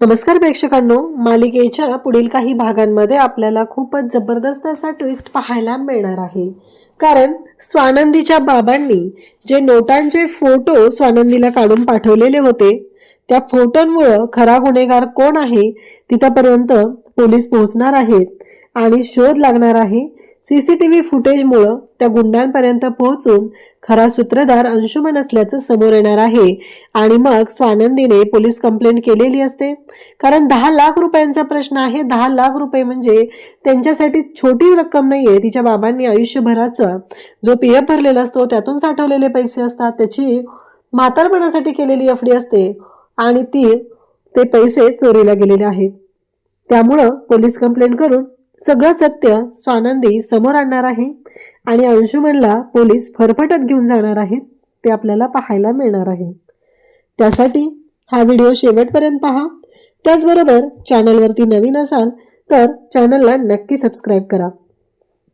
नमस्कार प्रेक्षकांनो मालिकेच्या पुढील काही भागांमध्ये आपल्याला खूपच जबरदस्त असा ट्विस्ट पाहायला मिळणार आहे. कारण स्वानंदीच्या बाबांनी जे नोटांचे फोटो स्वानंदीला काढून पाठवलेले होते त्या फोटोंमुळं खरा गुन्हेगार कोण आहे तिथपर्यंत पोलीस पोहोचणार आहेत. आणि शोध लागणार आहे. सी सी टी व्ही फुटेजमुळं त्या गुंडांपर्यंत पोहोचून खरा सूत्रधार अंशुमन असल्याचं समोर येणार आहे. आणि मग स्वानंदीने पोलीस कंप्लेंट केलेली असते. कारण दहा लाख रुपयांचा प्रश्न आहे. दहा लाख रुपये म्हणजे त्यांच्यासाठी छोटी रक्कम नाही आहे तिच्या बाबांनी आयुष्यभराचा जो पी एफ भरलेला असतो त्यातून साठवलेले पैसे असतात. त्याची म्हातारपणासाठी केलेली एफडी असते. आणि ती ते पैसे चोरीला गेलेले आहेत. त्यामुळं पोलीस कंप्लेंट करून सगळं सत्य स्वानंदी समोर आणणार आहे. आणि अंशुमनला पोलीस फरफटत घेऊन जाणार आहेत ते आपल्याला पाहायला मिळणार आहे. त्यासाठी हा व्हिडिओ शेवटपर्यंत पहा. त्याचबरोबर चॅनलवरती नवीन असाल तर चॅनलला नक्की सबस्क्राईब करा.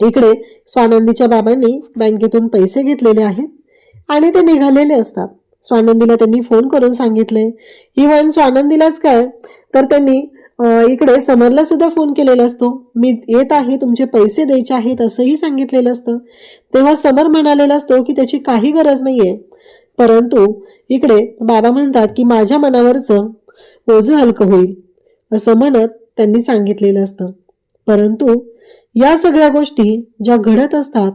इकडे स्वानंदीच्या बाबांनी बँकेतून पैसे घेतलेले आहेत आणि ते निघालेले असतात. स्वानंदीला त्यांनी फोन करून सांगितले इव्हन स्वानंदीलाच काय? तर त्यांनी इकडे समरला सुद्धा फोन केलेला असतो. मी येत आहे तुमचे पैसे द्यायचे आहेत असंही सांगितलेलं असतं. तेव्हा समर म्हणालेला असतो की त्याची काही गरज नाहीये. परंतु इकडे बाबा म्हणतात की माझ्या मनावरचं ओझं हलकं होईल असं म्हणत त्यांनी सांगितलेलं असतं. परंतु या सगळ्या गोष्टी ज्या घडत असतात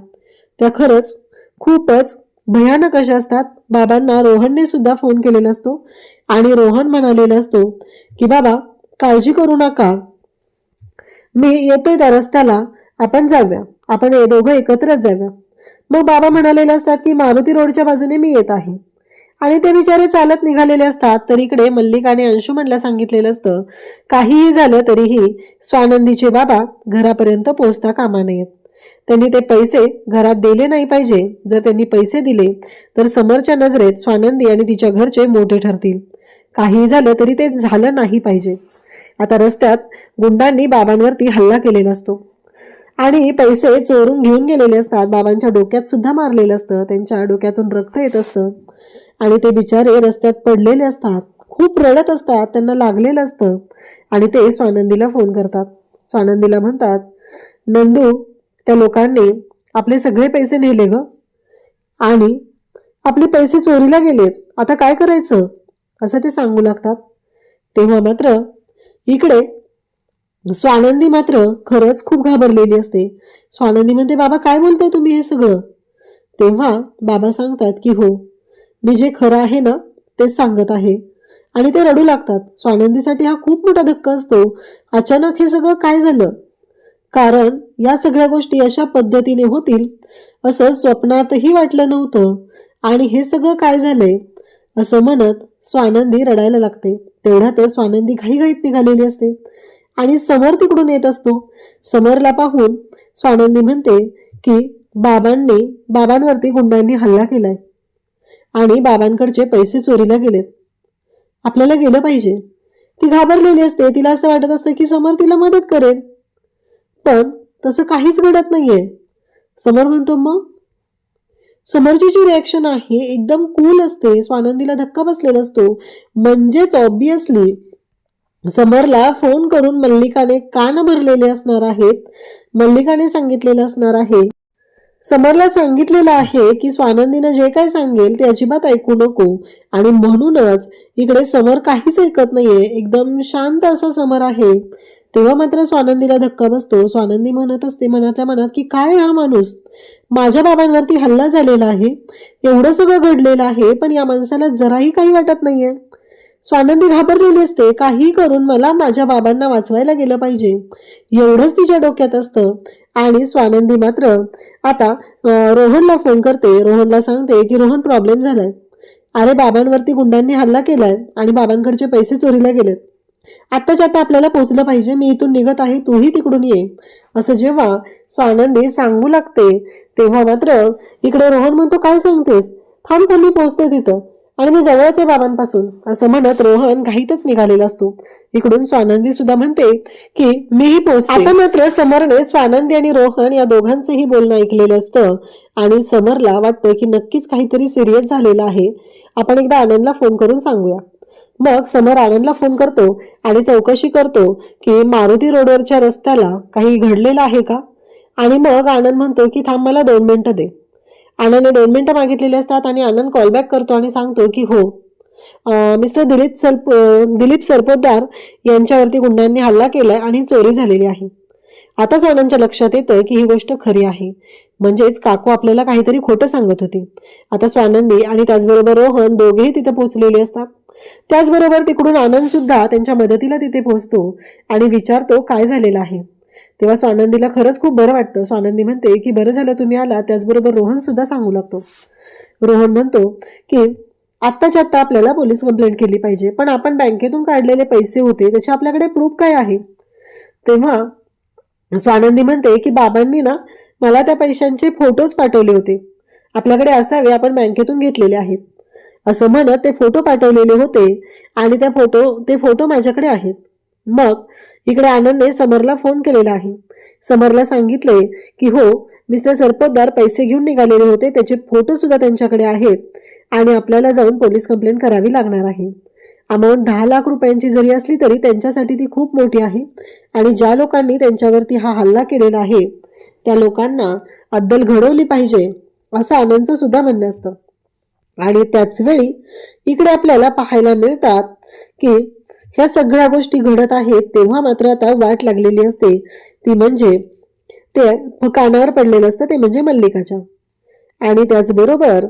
त्या खरंच खूपच भयानक अशा असतात. बाबांना रोहनने सुद्धा फोन केलेला असतो. आणि रोहन म्हणालेला असतो की बाबा काळजी करू नका. मी येतोय त्या रस्त्याला आपण जाऊया. आपण हे दोघं एकत्रच जाऊया. मग बाबा म्हणालेले असतात की मारुती रोडच्या बाजूने मी येत आहे. आणि ते बिचारे चालत निघालेले असतात. तर इकडे मल्लिकाने अंशुमनला सांगितलेलं असतं. काहीही झालं तरीही स्वानंदीचे बाबा घरापर्यंत पोहोचता कामा नयेत. त्यांनी ते पैसे घरात दिले नाही पाहिजे. जर त्यांनी पैसे दिले तर समोरच्या नजरेत स्वानंदी आणि तिच्या घरचे मोठे ठरतील. काहीही झालं तरी ते झालं नाही पाहिजे. आता रस्त्यात गुंडांनी बाबांवरती हल्ला केलेला असतो. आणि पैसे चोरून घेऊन गेलेले असतात. बाबांच्या डोक्यात सुद्धा मारलेलं असतं. त्यांच्या डोक्यातून रक्त येत असतं. आणि ते बिचारे रस्त्यात पडलेले असतात. खूप रडत असतात. त्यांना लागलेलं असतं. आणि ते स्वानंदीला फोन करतात. स्वानंदीला म्हणतात नंदू त्या लोकांनी आपले सगळे पैसे नेले ग. आणि आपले पैसे चोरीला गेलेत. आता काय करायचं? असं ते सांगू लागतात. तेव्हा मात्र इकडे. स्वानंदी मात्र खरंच खूप घाबरलेली असते. स्वानंदी म्हणते बाबा काय बोलताय तुम्ही हे सगळं? तेव्हा बाबा सांगतात की हो मी जे खरं आहे ना ते सांगत आहे. आणि ते रडू लागतात. स्वानंदीसाठी हा खूप मोठा धक्का असतो. अचानक हे सगळं काय झालं? कारण या सगळ्या गोष्टी अशा पद्धतीने होतील असं स्वप्नातही वाटलं नव्हतं. आणि हे सगळं काय झालंय? असं म्हणत स्वानंदी रडायला लागते. तेवढ्यातच स्वानंदी घाईघाईत निघालेली असते. आणि समर तिकडून येत असतो. समरला पाहून स्वानंदी म्हणते की बाबांनी बाबांवरती गुंडांनी हल्ला केलाय. आणि बाबांकडचे पैसे चोरीला गेलेत. आपल्याला गेलं पाहिजे. ती घाबरलेली असते. तिला असं वाटत असतं की समर तिला मदत करेल. पण तसं काहीच घडत नाहीये. समर म्हणतो मग? समोरची जी रिॲक्शन आहे एकदम कूल असते स्वानंदीला धक्का बसलेला असतो. म्हणजेच ऑब्विसली समरला फोन करून मल्लिकाने कान भरलेले असणार आहेत मल्लिकाने सांगितलेलं असणार आहे. समरला सांगितलेलं आहे की स्वानंदीनं जे काय सांगेल ते अजिबात ऐकू नको. आणि म्हणूनच इकडे समर काहीच ऐकत नाहीये. एकदम शांत असा समर आहे. तेव्हा मात्र स्वानंदीला धक्का बसतो. स्वानंदी म्हणत असते मनातल्या मनात की काय हा माणूस? माझ्या बाबांवरती हल्ला झालेला आहे. एवढं सगळं घडलेलं आहे पण या माणसाला जराही काही वाटत नाहीये. स्वानंदी घाबरलेली असते काही करून मला माझ्या बाबांना वाचवायला गेलं पाहिजे. एवढंच तिच्या डोक्यात असतं. आणि स्वानंदी मात्र आता रोहनला फोन करते. रोहनला सांगते की रोहन प्रॉब्लेम झालाय. अरे बाबांवरती गुंडांनी हल्ला केलाय आणि बाबांकडचे पैसे चोरीला गेलेत. आत्ताच्या आता आपल्याला पोचलं पाहिजे. मी इथून निघत आहे तूही तिकडून ये. असं जेव्हा स्वानंदी सांगू लागते तेव्हा मात्र इकडे रोहन म्हणतो काय सांगतेस? थांब थांब मी पोचते तिथं. आणि मी जवळच आहे बाबांपासून. असं म्हणत रोहन घाईतच निघालेला असतो. इकडून स्वानंदी सुद्धा म्हणते की मीही पोचते आता मात्र समरने स्वानंदी आणि रोहन या दोघांचंही बोलणं ऐकलेलं असतं. आणि समरला वाटतं की नक्कीच काहीतरी सिरियस झालेलं आहे. आपण एकदा आनंदला फोन करून सांगूया. मग समर आनंदला फोन करतो आणि चौकशी करतो की मारुती रोडवरच्या रस्त्याला काही घडलेलं आहे का? आणि मग आनंद म्हणतो की थांब मला दोन मिनिटं दे. आनंदने दोन मिनटं मागितलेली असतात आणि आनंद कॉलबॅक करतो आणि सांगतो की हो मिस्टर दिलीप सरप दिलीप सरपोतदार यांच्यावरती गुंडांनी हल्ला केलाय आणि चोरी झालेली आहे. आताच आनंदच्या लक्षात येतं की ही गोष्ट खरी आहे. म्हणजेच काकू आपल्याला काहीतरी खोटं सांगत होती. आता स्वानंदी आणि त्याचबरोबर रोहन दोघेही तिथे पोहोचलेले असतात. त्याचबरोबर तिकडून आनंद सुद्धा त्यांच्या मदतीला तिथे पोहोचतो आणि विचारतो काय झालेलं आहे. तेव्हा स्वानंदीला खरंच खूप बरं वाटतं. स्वानंदी म्हणते की बरं झालं तुम्ही आला त्याचबरोबर रोहन सुद्धा सांगू लागतो. रोहन म्हणतो की आत्ताच्या आत्ता आपल्याला पोलीस कंप्लेंट केली पाहिजे. पण आपण बँकेतून काढलेले पैसे होते. त्याचे आपल्याकडे प्रूफ काय आहे? तेव्हा स्वानंदी म्हणते की बाबांनी ना मला त्या पैशांचे फोटोज पाठवले होते. आपल्याकडे असावे. आपण बँकेतून घेतलेले आहेत. असं म्हणत ते फोटो पाठवलेले होते आणि त्या फोटो ते फोटो माझ्याकडे आहेत. मग इकडे आनंदने समरला फोन केलेला आहे. समरला सांगितले की हो मिस्टर सरपोतदार पैसे घेऊन निघालेले होते. त्याचे फोटो सुद्धा त्यांच्याकडे आहेत आणि आपल्याला जाऊन पोलीस कंप्लेंट करावी लागणार आहे. अमाऊंट दहा लाख रुपयांची जरी असली तरी त्यांच्यासाठी ती खूप मोठी आहे आणि ज्या लोकांनी त्यांच्यावरती हा हल्ला केलेला आहे त्या लोकांना अद्दल घडवली पाहिजे असं आनंदचं सुद्धा म्हणणं असतं. आणि त्याच वेळी इकडे आपल्याला पाहायला मिळतात की ह्या सगळ्या गोष्टी घडत आहेत तेव्हा मात्र आता वाट लागलेली असते. ती म्हणजे ते कानावर पडलेलं असतं ते म्हणजे मल्लिकाच्या. आणि त्याचबरोबर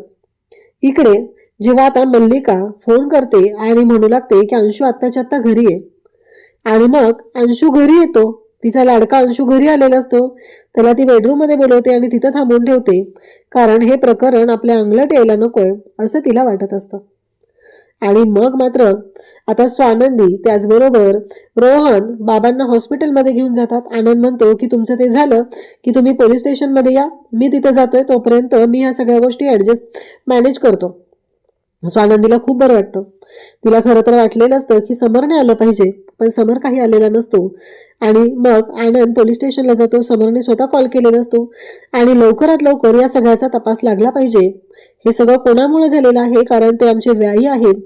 इकडे जेव्हा आता मल्लिका फोन करते आणि म्हणू लागते की अंशू आत्ताच्या आत्ता घरी आहे. आणि मग अंशू घरी येतो. तिचा लाडका अंशू घरी आलेला असतो. त्याला ती बेडरूममध्ये बोलवते आणि तिथं थांबून ठेवते. कारण हे प्रकरण आपल्या अंगलट यायला नकोय असं तिला वाटत असतं. आणि मग मात्र आता स्वानंदी त्याचबरोबर रोहन बाबांना हॉस्पिटलमध्ये घेऊन जातात. आनंद म्हणतो की तुमचं ते झालं की तुम्ही पोलीस स्टेशनमध्ये या. मी तिथं जातोय. तोपर्यंत मी ह्या सगळ्या गोष्टी ॲडजस्ट मॅनेज करतो. स्वानंदीला खूप बरं वाटतं. तिला खरं तर वाटलेलं असतं की समरने आलं पाहिजे. पण समर काही आलेला नसतो. आणि मग आनंद पोलीस स्टेशनला जातो. समरने स्वतः कॉल केलेला असतो आणि लवकरात लवकर या सगळ्याचा तपास लागला पाहिजे. हे सगळं कोणामुळे झालेलं आहे? कारण ते आमचे व्यायी आहेत.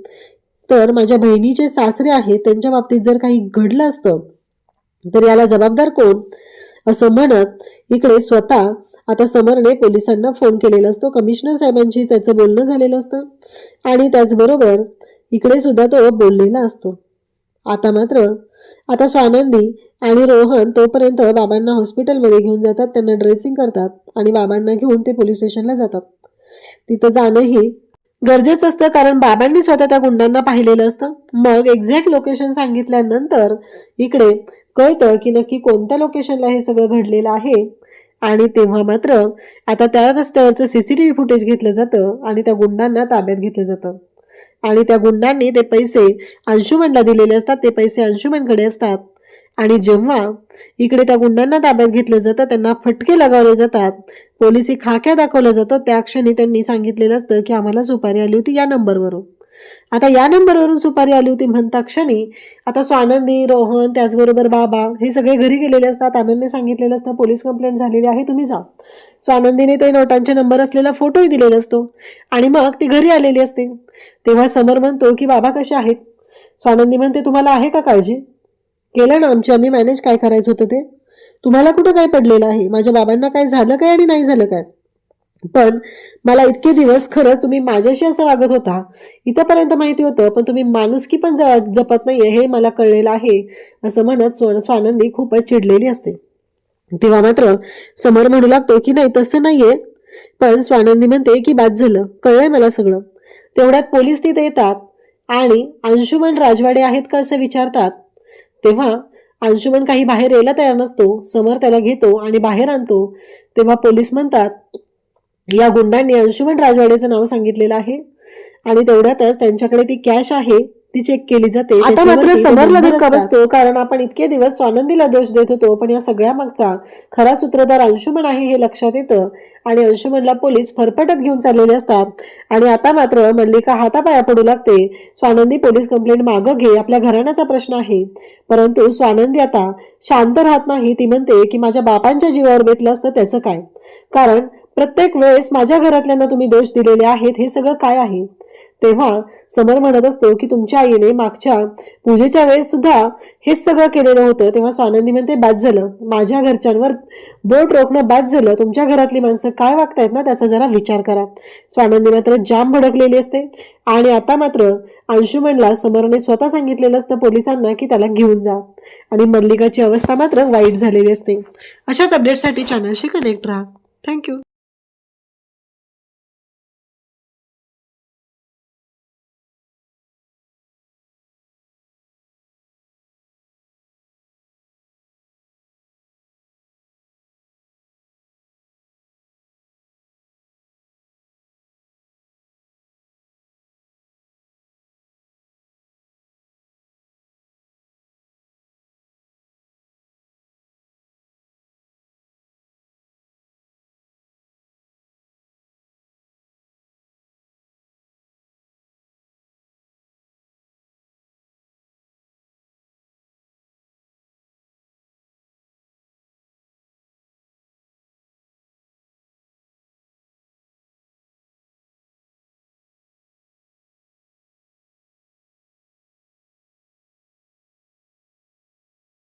तर माझ्या बहिणीचे सासरे आहेत. त्यांच्या बाबतीत जर काही घडलं असतं तर याला जबाबदार कोण? असं म्हणत इकडे स्वतः आता समरने पोलिसांना फोन केलेला असतो. कमिशनर साहेबांशी त्याचं बोलणं झालेलं असतं. आणि त्याचबरोबर इकडे सुद्धा तो बोललेला असतो. आता मात्र आता स्वानंदी आणि रोहन तोपर्यंत बाबांना हॉस्पिटलमध्ये घेऊन जातात त्यांना ड्रेसिंग करतात आणि बाबांना घेऊन ते पोलीस स्टेशनला जातात. तिथं जाणंही गरजेचं असतं कारण बाबांनी स्वतः त्या गुंडांना पाहिलेलं असतं. मग एक्झॅक्ट लोकेशन सांगितल्यानंतर इकडे कळतं की नक्की कोणत्या लोकेशनला हे सगळं घडलेलं आहे. आणि तेव्हा मात्र आता त्या रस्त्यावरचं सीसीटीव्ही फुटेज घेतलं जातं आणि त्या गुंडांना ताब्यात घेतलं जातं. आणि त्या गुंडांनी ते पैसे अंशुमनला दिलेले असतात ते पैसे अंशुमनकडे असतात. आणि जेव्हा इकडे त्या गुंडांना ताब्यात घेतलं जातं त्यांना फटके लगावले जातात पोलिसी खाक्या दाखवला जातो त्या क्षणी त्यांनी सांगितलेलं असतं की आम्हाला सुपारी आली होती या नंबरवरून. आता या नंबरवरून सुपारी आली होती म्हणता क्षणी आता स्वानंदी रोहन त्याचबरोबर बाबा हे सगळे घरी गेलेले असतात. आनंदने सांगितलेलं असतं पोलीस कंप्लेंट झालेली आहे तुम्ही जा. स्वानंदीने ते नोटांचे नंबर असलेला फोटोही दिलेला असतो. आणि मग ती घरी आलेली असते. तेव्हा समर म्हणतो की बाबा कसे आहेत? स्वानंदी म्हणते तुम्हाला आहे का काळजी? केलं ना आमची आम्ही मॅनेज काय करायचं होतं ते? तुम्हाला कुठं काय पडलेलं आहे? माझ्या बाबांना काय झालं काय आणि नाही झालं काय? पण मला इतके दिवस खरंच तुम्ही माझ्याशी असं वागत होता. इथंपर्यंत माहिती होतं पण तुम्ही माणुसकी पण जपत नाहीये हे मला कळलेलं आहे असं म्हणत स्व- स्वानंदी खूपच चिडलेली असते. तेव्हा मात्र समर म्हणू लागतो की नाही तसं नाहीये. पण स्वानंदी म्हणते की बाद झालं कळलंय मला सगळं. तेवढ्यात पोलीस तिथे येतात आणि अंशुमन राजवाडे आहेत का असं विचारतात. तेव्हा अंशुमन काही बाहेर यायला तयार नसतो समर त्याला घेतो आणि बाहेर आणतो. तेव्हा पोलीस म्हणतात या गुंडांनी अंशुमन राजवाडेचं नाव सांगितलेलं आहे. आणि तेवढ्यातच त्यांच्याकडे ती कॅश आहे ती चेक केली जाते. आता मात्र समरला धक्का. बसतो? कारण आपण इतके दिवस स्वानंदीला दोष देत होतो पण या सगळ्या मागचा खरा सूत्रधार अंशुमन आहे हे लक्षात येतं. आणि अंशुमनला पोलीस फरफटत घेऊन चाललेले असतात. आणि आता मात्र मल्लिका हातापाया पडू लागते. स्वानंदी पोलीस कंप्लेंट मागं घे आपल्या घराण्याचा प्रश्न आहे. परंतु स्वानंदी आता शांत राहत नाही. ती म्हणते की माझ्या बापांच्या जीवावर बेतलं असतं त्याचं काय? कारण प्रत्येक वेळेस माझ्या घरातल्यांना तुम्ही दोष दिलेले आहेत हे सगळं काय आहे? तेव्हा समर म्हणत असतो की तुमच्या आईने मागच्या पूजेच्या वेळेस सुद्धा हेच सगळं केलेलं होतं. तेव्हा स्वानंदी म्हणते बाद झालं. माझ्या घरच्यांवर बोट रोखणं बाद झालं. तुमच्या घरातली माणसं काय वागतायत ना त्याचा जरा विचार करा. स्वानंदी मात्र जाम भडकलेली असते. आणि आता मात्र अंशुमनला समरने स्वतः सांगितलेलं असतं पोलिसांना की त्याला घेऊन जा. आणि मल्लिकाची अवस्था मात्र वाईट झालेली असते. अशाच अपडेटसाठी चॅनलशी कनेक्ट राहा. थँक्यू